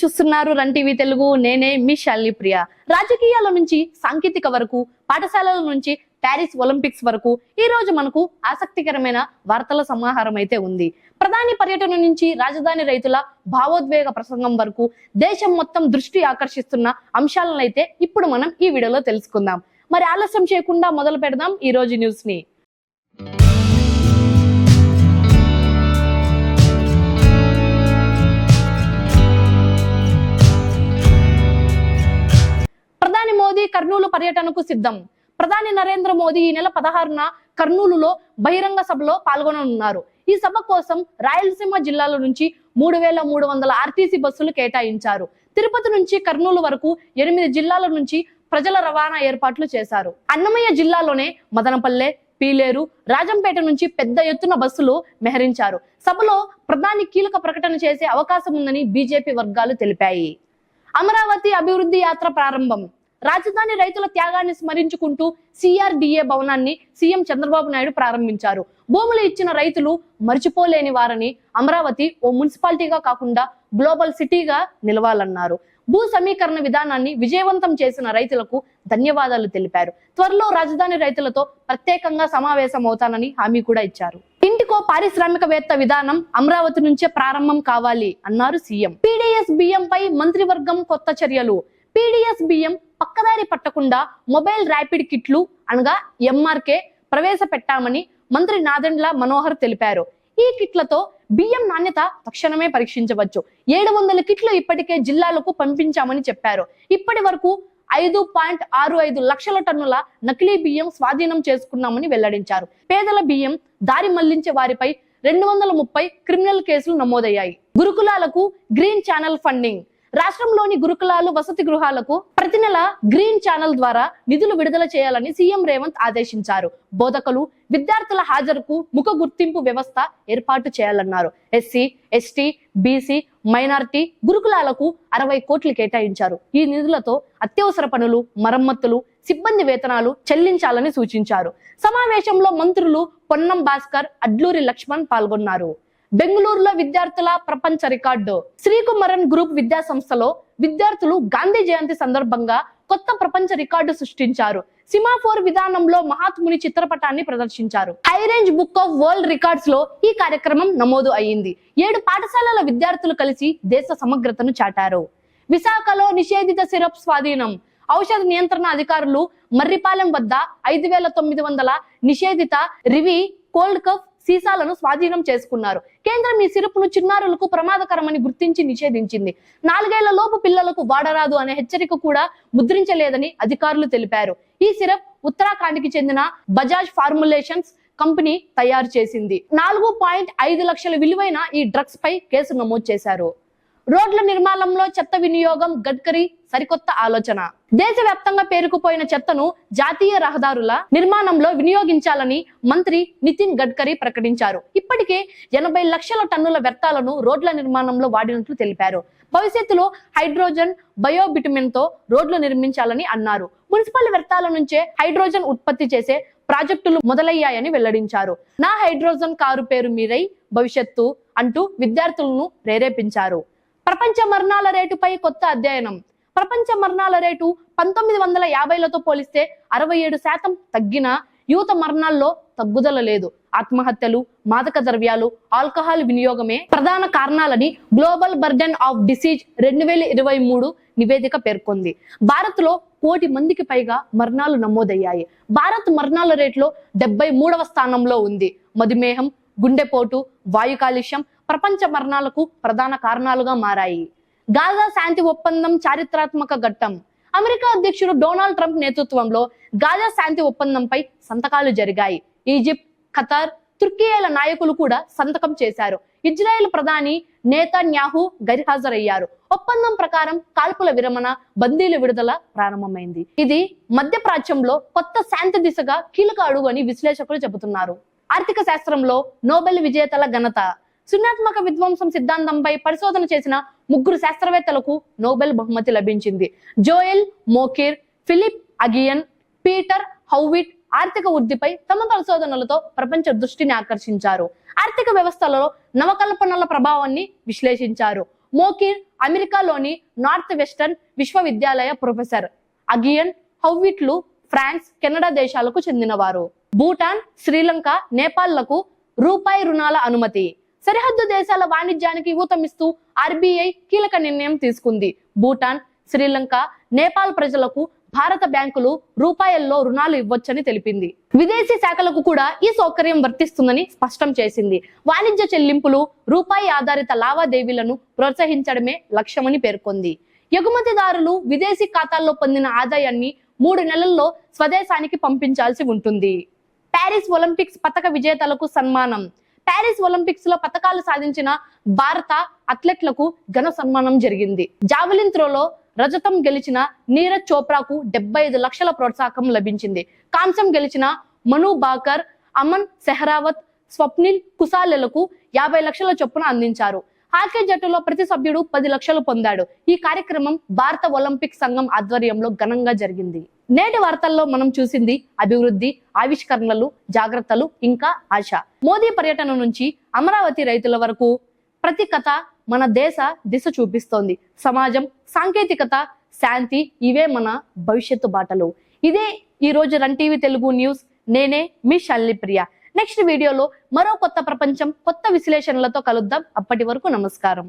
చూస్తున్నారు. Run TV Telugu నేనే మీ శాలిని ప్రియ. రాజకీయాల నుంచి సాంకేతిక వరకు పాఠశాలల నుంచి ప్యారిస్ ఒలింపిక్స్ వరకు ఈ రోజు మనకు ఆసక్తికరమైన వార్తల సమాహారం అయితే ఉంది. ప్రధాని పర్యటన నుంచి రాజధాని రైతుల భావోద్వేగ ప్రసంగం వరకు దేశం మొత్తం దృష్టి ఆకర్షిస్తున్న అంశాలను అయితే ఇప్పుడు మనం ఈ వీడియోలో తెలుసుకుందాం. మరి ఆలస్యం చేయకుండా మొదలు పెడదాం ఈ రోజు న్యూస్ని పర్యటనకు సిద్ధం. ప్రధాని నరేంద్ర మోదీ ఈ నెల పదహారున కర్నూలులో బహిరంగ సభలో పాల్గొననున్నారు. ఈ సభ కోసం రాయలసీమ జిల్లాల నుంచి మూడు వేల మూడు వందల ఆర్టీసీ బస్సులు కేటాయించారు. తిరుపతి నుంచి కర్నూలు వరకు ఎనిమిది జిల్లాల నుంచి ప్రజల రవాణా ఏర్పాట్లు చేశారు. అన్నమయ్య జిల్లాలోనే మదనపల్లె పీలేరు రాజంపేట నుంచి పెద్ద ఎత్తున బస్సులు మెహరించారు. సభలో ప్రధాని కీలక ప్రకటన చేసే అవకాశం ఉందని బీజేపీ వర్గాలు తెలిపాయి. అమరావతి అభివృద్ధి యాత్ర ప్రారంభం. రాజధాని రైతుల త్యాగాన్ని స్మరించుకుంటూ సిఆర్డిఏ భవనాన్ని సీఎం చంద్రబాబు నాయుడు ప్రారంభించారు. భూములు ఇచ్చిన రైతులు మర్చిపోలేని వారని అమరావతి ఓ మున్సిపాలిటీగా కాకుండా గ్లోబల్ సిటీగా నిలవాలన్నారు. భూ సమీకరణ విధానాన్ని విజయవంతం చేసిన రైతులకు ధన్యవాదాలు తెలిపారు. త్వరలో రాజధాని రైతులతో ప్రత్యేకంగా సమావేశం అవుతానని హామీ కూడా ఇచ్చారు. ఇంటికో పారిశ్రామికవేత్త విధానం అమరావతి నుంచే ప్రారంభం కావాలి అన్నారు సీఎం. పీడీఎస్ బియ్యం పై మంత్రివర్గం కొత్త చర్యలు. పీడిఎస్ బియ్యం పక్కదారి పట్టకుండా మొబైల్ ర్యాపిడ్ కిట్లు అనగా ఎంఆర్కే ప్రవేశపెట్టామని మంత్రి నాదెండ్ల మనోహర్ తెలిపారు. ఈ కిట్లతో బియ్యం నాణ్యత తక్షణమే పరీక్షించవచ్చు. ఏడు వందల కిట్లు ఇప్పటికే జిల్లాలకు పంపించామని చెప్పారు. ఇప్పటి వరకు ఐదు పాయింట్ ఆరు ఐదు లక్షల టన్నుల నకిలీ బియ్యం స్వాధీనం చేసుకున్నామని వెల్లడించారు. పేదల బియ్యం దారి మళ్ళించే వారిపై రెండు వందల ముప్పై క్రిమినల్ కేసులు నమోదయ్యాయి. గురుకులాలకు గ్రీన్ ఛానల్ ఫండింగ్ రాష్ట్రంలోని గురుకులాలు వసతి గృహాలకు ప్రతి నెల గ్రీన్ ఛానల్ ద్వారా నిధులు విడుదల చేయాలని సీఎం రేవంత్ ఆదేశించారు. బోధకులు విద్యార్థుల హాజరుకు ముఖ గుర్తింపు వ్యవస్థ ఏర్పాటు చేయాలన్నారు. ఎస్సీ ఎస్టీ బీసీ మైనార్టీ గురుకులాలకు అరవై కోట్లు కేటాయించారు. ఈ నిధులతో అత్యవసర పనులు మరమ్మతులు సిబ్బంది వేతనాలు చెల్లించాలని సూచించారు. సమావేశంలో మంత్రులు పొన్నం భాస్కర్ అడ్లూరి లక్ష్మణ్ పాల్గొన్నారు. బెంగళూరులో విద్యార్థుల ప్రపంచ రికార్డు. శ్రీకుమరన్ గ్రూప్ విద్యా సంస్థలో విద్యార్థులు గాంధీ జయంతి సందర్భంగా కొత్త ప్రపంచ రికార్డు సృష్టించారు. సిమాఫోర్ విధానంలో మహాత్ముని చిత్రపటాన్ని ప్రదర్శించారు. High range book of world రికార్డ్స్లో ఈ కార్యక్రమం నమోదు అయ్యింది ఏడు పాఠశాలల విద్యార్థులు కలిసి దేశ సమగ్రతను చాటారు. విశాఖలో నిషేధిత సిరప్ స్వాధీనం. ఔషధ నియంత్రణ అధికారులు మర్రిపాలెం వద్ద ఐదు వేల తొమ్మిది వందల నిషేధిత రివి కోల్డ్ కఫ్ సీసాలను స్వాధీనం చేసుకున్నారు. కేంద్రం ఈ సిరప్ను చిన్నారులకు ప్రమాదకరమని గుర్తించి నిషేధించింది. నాలుగేళ్ళ లోపు పిల్లలకు వాడరాదు అనే హెచ్చరిక కూడా ముద్రించలేదని అధికారులు తెలిపారు. ఈ సిరప్ ఉత్తరాఖండ్కి చెందిన బజాజ్ ఫార్ములేషన్స్ కంపెనీ తయారు చేసింది. నాలుగు పాయింట్ ఐదు లక్షల విలువైన ఈ డ్రగ్స్ పై కేసు నమోదు చేశారు. రోడ్ల నిర్మాణంలో చెత్త వినియోగం గడ్కరీ సరికొత్త ఆలోచన. దేశవ్యాప్తంగా పేరుకుపోయిన చెత్తను జాతీయ రహదారుల నిర్మాణంలో వినియోగించాలని మంత్రి నితిన్ గడ్కరీ ప్రకటించారు. ఇప్పటికే ఎనభై లక్షల టన్నుల వ్యర్థాలను రోడ్ల నిర్మాణంలో వాడినట్లు తెలిపారు. భవిష్యత్తులో హైడ్రోజన్ బయోబిటమిన్తో రోడ్లు నిర్మించాలని అన్నారు. మున్సిపల్ వ్యర్థాల నుంచే హైడ్రోజన్ ఉత్పత్తి చేసే ప్రాజెక్టులు మొదలయ్యాయని వెల్లడించారు. నా హైడ్రోజన్ కారు పేరు మీరై భవిష్యత్తు అంటూ విద్యార్థులను ప్రేరేపించారు. ప్రపంచ మరణాల రేటుపై కొత్త అధ్యయనం. ప్రపంచ మరణాల రేటు పంతొమ్మిది వందల యాభైలతో పోలిస్తే అరవై ఏడు శాతం తగ్గిన యువత మరణాల్లో తగ్గుదల లేదు. ఆత్మహత్యలు మాదక ద్రవ్యాలు ఆల్కహాల్ వినియోగమే ప్రధాన కారణాలని గ్లోబల్ బర్డెన్ ఆఫ్ డిసీజ్ రెండు వేల ఇరవై మూడు నివేదిక పేర్కొంది. భారత్లో కోటి మందికి పైగా మరణాలు నమోదయ్యాయి. భారత్ మరణాల రేట్లో డెబ్బై మూడవ స్థానంలో ఉంది. మధుమేహం గుండెపోటు వాయు కాలుష్యం ప్రపంచ మరణాలకు ప్రధాన కారణాలుగా మారాయి. గాజా శాంతి ఒప్పందం చారిత్రాత్మక ఘట్టం. అమెరికా అధ్యక్షుడు డొనాల్డ్ ట్రంప్ నేతృత్వంలో గాజా శాంతి ఒప్పందంపై సంతకాలు జరిగాయి. ఈజిప్ట్ ఖతార్ తుర్కీయాల నాయకులు కూడా సంతకం చేశారు. ఇజ్రాయెల్ ప్రధాని నేతన్యాహు గైర్హాజరయ్యారు. ఒప్పందం ప్రకారం కాల్పుల విరమణ బందీల విడుదల ప్రారంభమైంది. ఇది మధ్య ప్రాచ్యంలో కొత్త శాంతి దిశగా కీలక అడుగు అని విశ్లేషకులు చెబుతున్నారు. ఆర్థిక శాస్త్రంలో నోబెల్ విజేతల ఘనత. సున్నాత్మక విధ్వంసం సిద్ధాంతంపై పరిశోధన చేసిన ముగ్గురు శాస్త్రవేత్తలకు నోబెల్ బహుమతి లభించింది. Joel Mokyr Philippe Aghion Peter Howitt ఆర్థిక వృద్ధిపై తమ పరిశోధనలతో ప్రపంచ దృష్టిని ఆకర్షించారు. ఆర్థిక వ్యవస్థలలో నవకల్పనల ప్రభావాన్ని విశ్లేషించారు. మోకిర్ అమెరికాలోని నార్త్ వెస్టర్న్ విశ్వవిద్యాలయ ప్రొఫెసర్. అగియన్ హౌవిట్లు ఫ్రాన్స్ కెనడా దేశాలకు చెందినవారు. భూటాన్ శ్రీలంక నేపాల్లకు రూపాయి రుణాల అనుమతి. సరిహద్దు దేశాల వాణిజ్యానికి ఊతమిస్తూ ఆర్బీఐ కీలక నిర్ణయం తీసుకుంది. భూటాన్ శ్రీలంక నేపాల్ ప్రజలకు భారత బ్యాంకులు రూపాయల్లో రుణాలు ఇవ్వొచ్చని తెలిపింది. విదేశీ శాఖలకు కూడా ఈ సౌకర్యం వర్తిస్తుందని స్పష్టం చేసింది. వాణిజ్య చెల్లింపులు రూపాయి ఆధారిత లావాదేవీలను ప్రోత్సహించడమే లక్ష్యమని పేర్కొంది. ఎగుమతిదారులు విదేశీ ఖాతాల్లో పొందిన ఆదాయాన్ని మూడు నెలల్లో స్వదేశానికి పంపించాల్సి ఉంటుంది. ప్యారిస్ ఒలింపిక్స్ పతక విజేతలకు సన్మానం. ప్యారిస్ ఒలింపిక్స్లో పతకాలు సాధించిన భారత అథ్లెట్లకు ఘన సన్మానం జరిగింది. జావలిన్ త్రోలో రజతం గెలిచిన నీరజ్ చోప్రాకు డెబ్బై ఐదు లక్షల ప్రోత్సాహం లభించింది. కాంస్యం గెలిచిన మను బాకర్ అమన్ సెహరావత్ స్వప్నిల్ కుసాలెలకు యాభై లక్షల చొప్పున అందించారు. హాకీ జట్టులో ప్రతి సభ్యుడు పది లక్షలు పొందాడు. ఈ కార్యక్రమం భారత ఒలింపిక్ సంఘం ఆధ్వర్యంలో ఘనంగా జరిగింది. నేటి వార్తల్లో మనం చూసింది అభివృద్ధి ఆవిష్కరణలు జాగ్రత్తలు ఇంకా ఆశ. మోదీ పర్యటన నుంచి అమరావతి రైతుల వరకు ప్రతి కథ మన దేశ దిశ చూపిస్తోంది. సమాజం సాంకేతికత శాంతి ఇవే మన భవిష్యత్తు బాటలు. ఇదే ఈ రోజు రన్ టీవీ తెలుగు న్యూస్. నేనే మీ శల్లి ప్రియ. నెక్స్ట్ వీడియోలో మరో కొత్త ప్రపంచం కొత్త విశ్లేషణలతో కలుద్దాం. అప్పటి వరకు నమస్కారం.